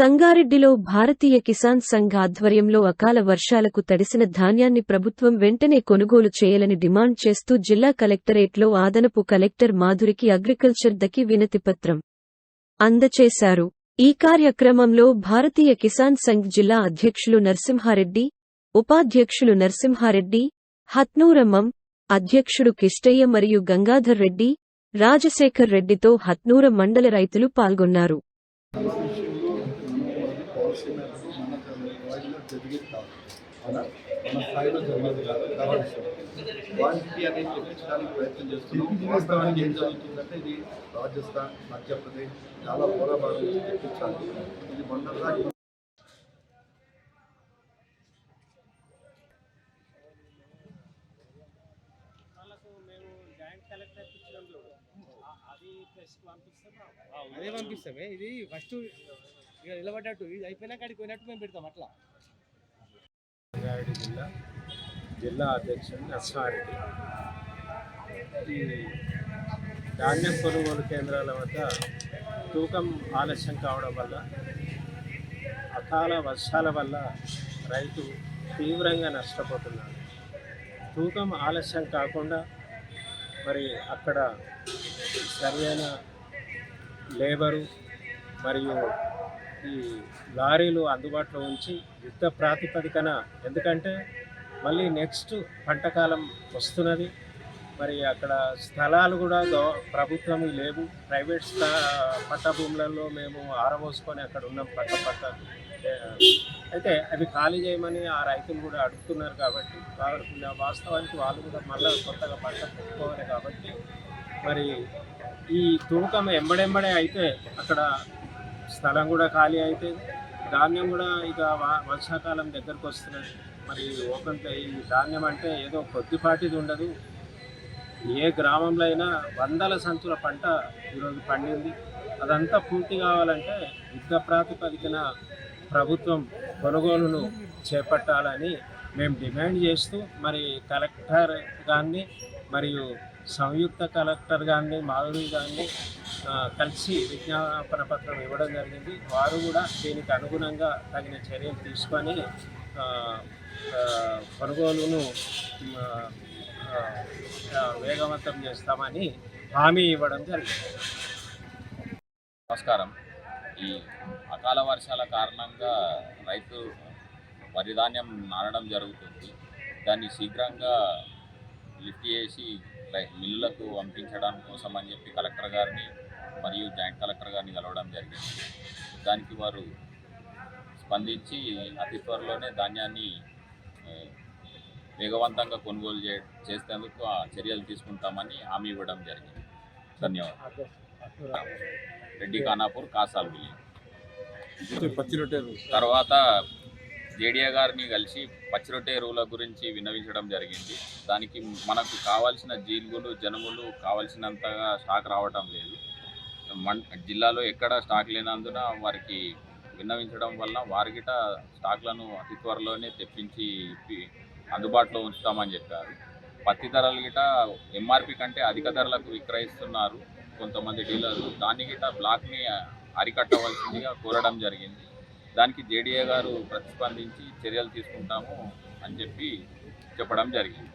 సంగారెడ్డిలో భారతీయ కిసాన్ సంఘ్ ఆధ్వర్యంలో అకాల వర్షాలకు తడిసిన ధాన్యాన్ని ప్రభుత్వం వెంటనే కొనుగోలు చేయాలని డిమాండ్ చేస్తూ జిల్లా కలెక్టరేట్లో ఆదనపు కలెక్టర్ మాధురికి అగ్రికల్చర్ దకి వినతిపత్రం అందచేశారు. ఈ కార్యక్రమంలో భారతీయ కిసాన్ సంఘ్ జిల్లా అధ్యక్షులు నరసింహారెడ్డి ఉపాధ్యక్షులు నరసింహారెడ్డి హత్నూరమ్మం అధ్యక్షుడు కిష్టయ్య మరియు గంగాధర్ రెడ్డి రాజశేఖర్ రెడ్డితో హత్నూర మండల రైతులు పాల్గొన్నారు. పాలసీ మేరకు మన వాటిలో జరిగేది కాదు అవునా మన స్థాయిలో జరిగేది కాదు కావాల్సి క్వాంటిటీ అనేది చెప్పించడానికి ప్రయత్నం చేస్తున్నాం వాస్తవానికి ఏం జరుగుతుందంటే ఇది రాజస్థాన్ మధ్యప్రదేశ్ చాలా పోరాబాటు నుంచి తెప్పించాలి ఇది మొన్నటిదాకా అదే పంపిస్తామే ఇది ఫస్ట్ ఇక నిలబడ్డట్టు. ఇది అయిపోయినాక అక్కడికి పోయినట్టు మేము పెడతాం అట్లా. రంగారెడ్డి జిల్లా జిల్లా అధ్యక్షుడు నరసింహారెడ్డి ఈ ధాన్యం కొనుగోలు కేంద్రాల వద్ద తూకం ఆలస్యం కావడం వల్ల అకాల వర్షాల వల్ల రైతు తీవ్రంగా నష్టపోతున్నాడు. తూకం ఆలస్యం కాకుండా మరి అక్కడ సరైన లేబరు మరియు ఈ లారీలు అందుబాటులో ఉంచి యుద్ధ ప్రాతిపదికన. ఎందుకంటే మళ్ళీ నెక్స్ట్ పంటకాలం వస్తున్నది. మరి అక్కడ స్థలాలు కూడా గవ ప్రభుత్వం లేవు. ప్రైవేట్ స్థా పట్ట భూములలో మేము ఆరబోసుకొని అక్కడ ఉన్నాం పక్క పక్క అయితే అవి ఖాళీ చేయమని ఆ రైతులు కూడా అడుగుతున్నారు కాబట్టి వాస్తవానికి వాళ్ళు కూడా మళ్ళీ కొత్తగా పంట పెట్టుకోవాలి కాబట్టి మరి ఈ తూకం ఎంబడెంబడే అయితే అక్కడ స్థలం కూడా ఖాళీ అయితే ధాన్యం కూడా ఇక వర్షాకాలం దగ్గరకు వస్తున్నది మరి ఓపెన్ ఈ ధాన్యం అంటే ఏదో కొద్దిపాటిది ఉండదు. ఏ గ్రామంలో అయినా వందల సంచుల పంట ఈరోజు పండింది. అదంతా పూర్తి కావాలంటే యుద్ధ ప్రాతిపదికన ప్రభుత్వం కొనుగోలును చేపట్టాలని మేము డిమాండ్ చేస్తూ మరి కలెక్టర్ గారిని మరియు సంయుక్త కలెక్టర్ గారిని మాధురి గారిని కలిసి విజ్ఞాపన పత్రం ఇవ్వడం జరిగింది. వారు కూడా దీనికి అనుగుణంగా తగిన చర్యలు తీసుకొని కొనుగోలును వేగవంతం చేస్తామని హామీ ఇవ్వడం జరిగింది. నమస్కారం. ఈ అకాల వర్షాల కారణంగా రైతు వరి ధాన్యం నానడం జరుగుతుంది. దాన్ని శీఘ్రంగా లిఫ్ట్ చేసి రై- మిల్లులకు పంపించడం కోసం అని చెప్పి కలెక్టర్ గారిని మరియు జాయింట్ కలెక్టర్ గారిని కలవడం జరిగింది. దానికి వారు స్పందించి అతి త్వరలోనే ధాన్యాన్ని వేగవంతంగా కొనుగోలు చే చేసేందుకు ఆ చర్యలు తీసుకుంటామని హామీ ఇవ్వడం జరిగింది. ధన్యవాదాలు. రెడ్డి ఖానాపూర్ కాసాల్ విలేజ్ తర్వాత జేడిఏ గారిని కలిసి పచ్చిరొట్టె ఎరువుల గురించి విన్నవించడం జరిగింది. దానికి మనకు కావాల్సిన జీలుగులు జనుములు కావాల్సినంతగా స్టాక్ రావటం లేదు. జిల్లాలో ఎక్కడ స్టాక్ లేనందున వారికి విన్నవించడం వల్ల వారికిట స్టాక్లను అతి త్వరలోనే తెప్పించి అందుబాటులో ఉంచుతామని చెప్పారు. పత్తి ధరలు గిట ఎంఆర్పి కంటే అధిక ధరలకు విక్రయిస్తున్నారు కొంతమంది డీలర్లు. దాన్ని గిట బ్లాక్ని అరికట్టవలసిందిగా కోరడం జరిగింది. దానికి జేడీఏ గారు ప్రతిస్పందించి చర్యలు తీసుకుంటాము అని చెప్పి చెప్పడం జరిగింది.